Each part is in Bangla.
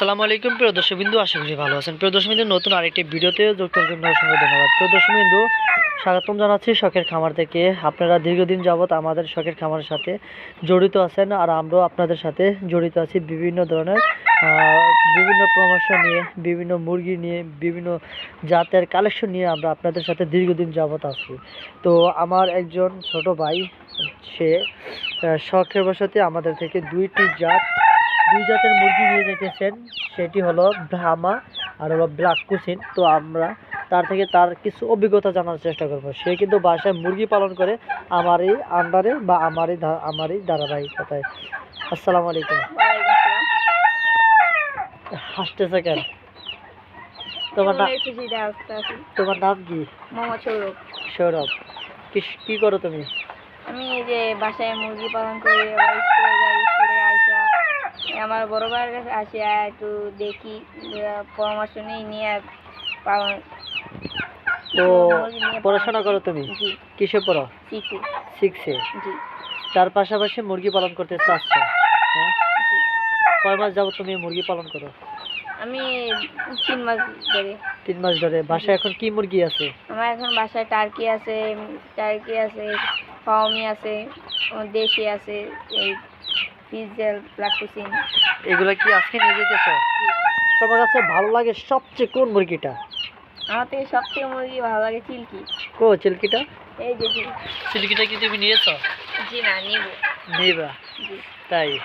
আসসালামু আলাইকুম, প্রিয় দর্শকবিন্দু, আশা করি ভালো আছেন। প্রিয় দর্শকবিন্দু, নতুন আরেকটি ভিডিওতে যুক্ত জন্য অসংখ্য ধন্যবাদ। প্রিয় দর্শকবিন্দু, স্বাগতম জানাচ্ছি শখের খামার থেকে। আপনারা দীর্ঘদিন যাবৎ আমাদের শখের খামারের সাথে জড়িত আছেন আর আমরাও আপনাদের সাথে জড়িত আছি বিভিন্ন ধরনের বিভিন্ন পরামর্শ নিয়ে, বিভিন্ন মুরগি নিয়ে, বিভিন্ন জাতের কালেকশন নিয়ে আমরা আপনাদের সাথে দীর্ঘদিন যাবৎ আছি। তো আমার একজন ছোট ভাই, সে শখের বসতে আমাদের থেকে দুইটি জাত দুই জাতের মুরগি নিয়ে যেতেছেন সেটি হলো ব্রাহ্মা আর হলো ব্ল্যাক কুসিন। তো আমরা তার থেকে তার কিছু অভিজ্ঞতা জানার চেষ্টা করব। সে কিন্তু বাসায় মুরগি পালন করে আমারই আন্ডারে বা আমারই আমারই ধারাবাহিকতায়। আসসালামু আলাইকুম। হাসতেছে কেন? তোমার নাম। তোমার নাম কি? মোহাম্মদ সৌরভ। সৌরভ। কি কি করো তুমি? আমি এই যে বাসায় মুরগি পালন করি আবার স্কুলে যাই। স্কুলে আসা আমার বড় ভাইয়ের কাছে আসি আর একটু দেখি পরামর্শ নিই নিয়ে তো পড়াশোনা করো তুমি? কিসে পড়ো? শিখি সিক্সে জি। তার পাশাপাশি মুরগি পালন করতে চাচ্ছ? কয় মাস যাব তুমি মুরগি পালন করো? আমি তিন মাস ধরে। তিন মাস ধরে। বাসায় এখন কি মুরগি আছে? আমার এখন বাসায় টার্কি আছে টার্কি আছে ফাউমি আছে দেশি আছে এই পিজেল প্লাকুসিন এগুলা কি আজকে নিয়ে যেতেছ? তোমার কাছে ভালো লাগে সবচেয়ে কোন মুরগিটা? আমার থেকে সবথেকে মুরগি ভালো লাগে চিলকি। কো চিলকিটা? এই যে চিল- চিলকিটা কি তুমি নিয়েছো? জি না নিব। নিবা। তাই।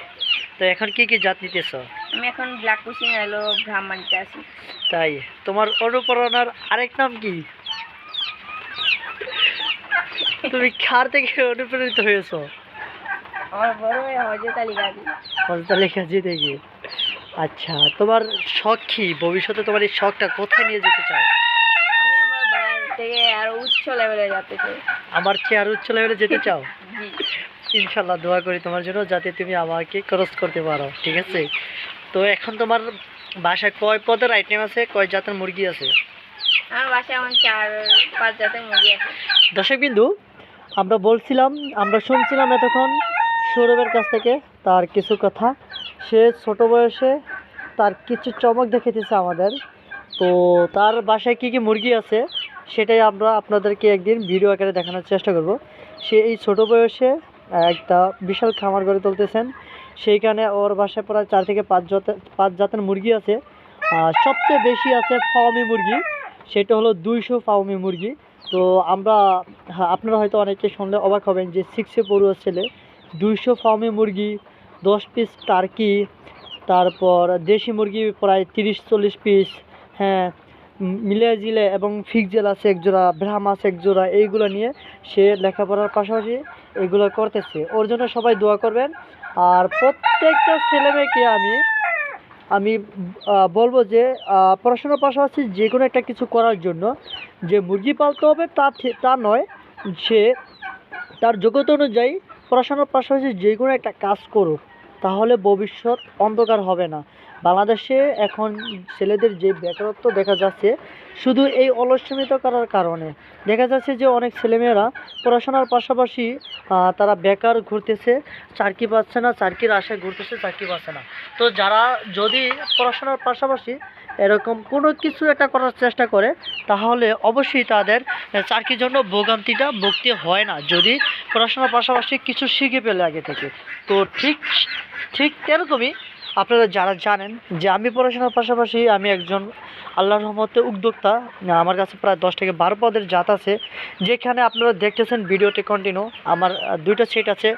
তো এখন কি কি জাত নিতেছ? আমি এখন ব্ল্যাক কুসিন এলো ব্রাহ্মণতে আছি। তাই। তোমার অনুপ্রেরণার আরেক নাম কি? তুমি খার থেকে অনুপ্রাণিত হয়েছো। হজরত থেকে আচ্ছা তোমার শখ কি? ভবিষ্যতে তোমার এই শখটা কোথায় নিয়ে যেতে চাও? থেকে আরও উচ্চ লেভেলে যেতে চাই। আমার চেয়ে আরও উচ্চ লেভেলে যেতে চাও? ইনশাল্লাহ দোয়া করি তোমার জন্য যাতে তুমি আমাকে ক্রস করতে পারো ঠিক আছে? তো এখন তোমার বাসায় কয় পদের আইটেম আছে কয় জাতের মুরগি আছে? আমার বাসায় এখন চার পাঁচ জাতের মুরগি আছে। দর্শক বিন্দু আমরা বলছিলাম আমরা শুনছিলাম এতক্ষণ সৌরভের কাছ থেকে তার কিছু কথা। সে ছোট বয়সে তার কিছু চমক দেখিয়েছে আমাদের। তো তার বাসায় কি কি মুরগি আছে সেটাই আমরা আপনাদেরকে একদিন ভিডিও আকারে দেখানোর চেষ্টা করব। সে এই ছোট বয়সে একটা বিশাল খামার গড়ে তুলতেছেন। সেইখানে ওর বাসায় প্রায় চার থেকে পাঁচ জাতের পাঁচ জাতের মুরগি আছে। সবচেয়ে বেশি আছে ফাওমি মুরগি সেটা হলো দুইশো ফাওমি মুরগি। তো আমরা হ্যাঁ, আপনারা হয়তো অনেকে শুনলে অবাক হবেন যে সিক্সে পড়ুয়া ছেলে দুইশো ফার্মে মুরগি, দশ পিস টার্কি তারপর দেশি মুরগি প্রায় তিরিশ, চল্লিশ পিস হ্যাঁ মিলে জিলে এবং ফিক্সেল আছে একজোড়া ব্রাহ্ম আছে একজোড়া এইগুলো নিয়ে সে লেখাপড়ার পাশাপাশি এগুলো করতেছে। ওর জন্য সবাই দোয়া করবেন। আর প্রত্যেকটা ছেলে মেয়েকে আমি আমি বলব যে পড়াশোনার পাশাপাশি যে কোনো একটা কিছু করার জন্য যে মুরগি পালতে হবে তা তা নয়, সে তার যোগ্যতা অনুযায়ী পড়াশোনার পাশাপাশি যে কোনো একটা কাজ করুক তাহলে ভবিষ্যৎ অন্ধকার হবে না। বাংলাদেশে এখন ছেলেদের যে বেকারত্ব দেখা যাচ্ছে, শুধু এই অলসমিত করার কারণে। দেখা যাচ্ছে যে অনেক ছেলেমেয়েরা পড়াশোনার পাশাপাশি তারা বেকার ঘুরতেছে, চাকরি পাচ্ছে না, চাকরির আশায় ঘুরতেছে, চাকরি পাচ্ছে না। তো যারা যদি পড়াশোনার পাশাপাশি এরকম কোনো কিছু একটা করার চেষ্টা করে, তাহলে অবশ্যই তাদের চাকরির জন্য ভোগান্তিটা মুক্তি হয় না, যদি পড়াশোনার পাশাপাশি কিছু শিখে পেলে আগে থেকে। তো ঠিক ঠিক এরকমই আপনারা যারা জানেন যে আমি পড়াশোনার পাশাপাশি আমি একজন আল্লাহর রহমতে উদ্যোক্তা। আমার কাছে প্রায় দশ থেকে বারো পদের জাত আছে। যেখানে আপনারা দেখতেছেন ভিডিওটি কন্টিনিউ আমার দুইটা সেট আছে।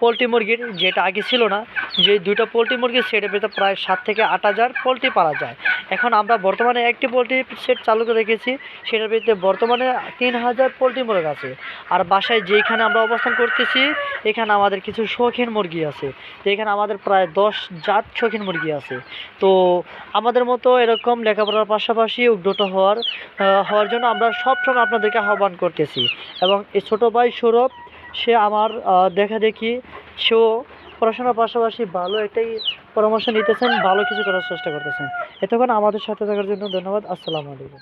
পোলট্রি মুরগির, যেটা আগে ছিল না, যে দুইটা পোলট্রি মুরগির সেটের ভিতরে প্রায় সাত থেকে আট হাজার পোলট্রি পাওয়া যায়। এখন আমরা বর্তমানে একটি পোলট্রি সেট চালু করে রেখেছি, সেটার ভিতরে বর্তমানে তিন হাজার পোলট্রি মুরগ আছে। আর বাসায় যেখানে আমরা অবস্থান করতেছি, এখানে আমাদের কিছু শৌখিন মুরগি আছে। তো এখানে আমাদের প্রায় দশ জাত শৌখিন মুরগি আছে। তো আমাদের মতো এরকম লেখাপড়ার পাশাপাশি উদ্যত হওয়ার হওয়ার জন্য আমরা সবসময় আপনাদেরকে আহ্বান করতেছি। এবং এই ছোটো ভাই সৌরভ, সে আমার দেখা দেখি, সেও পড়াশোনার পাশাপাশি ভালো একটাই পরামর্শ নিতেছেন, ভালো কিছু করার চেষ্টা করতেছেন। এতক্ষণ আমাদের সাথে থাকার জন্য ধন্যবাদ। আসসালামু আলাইকুম।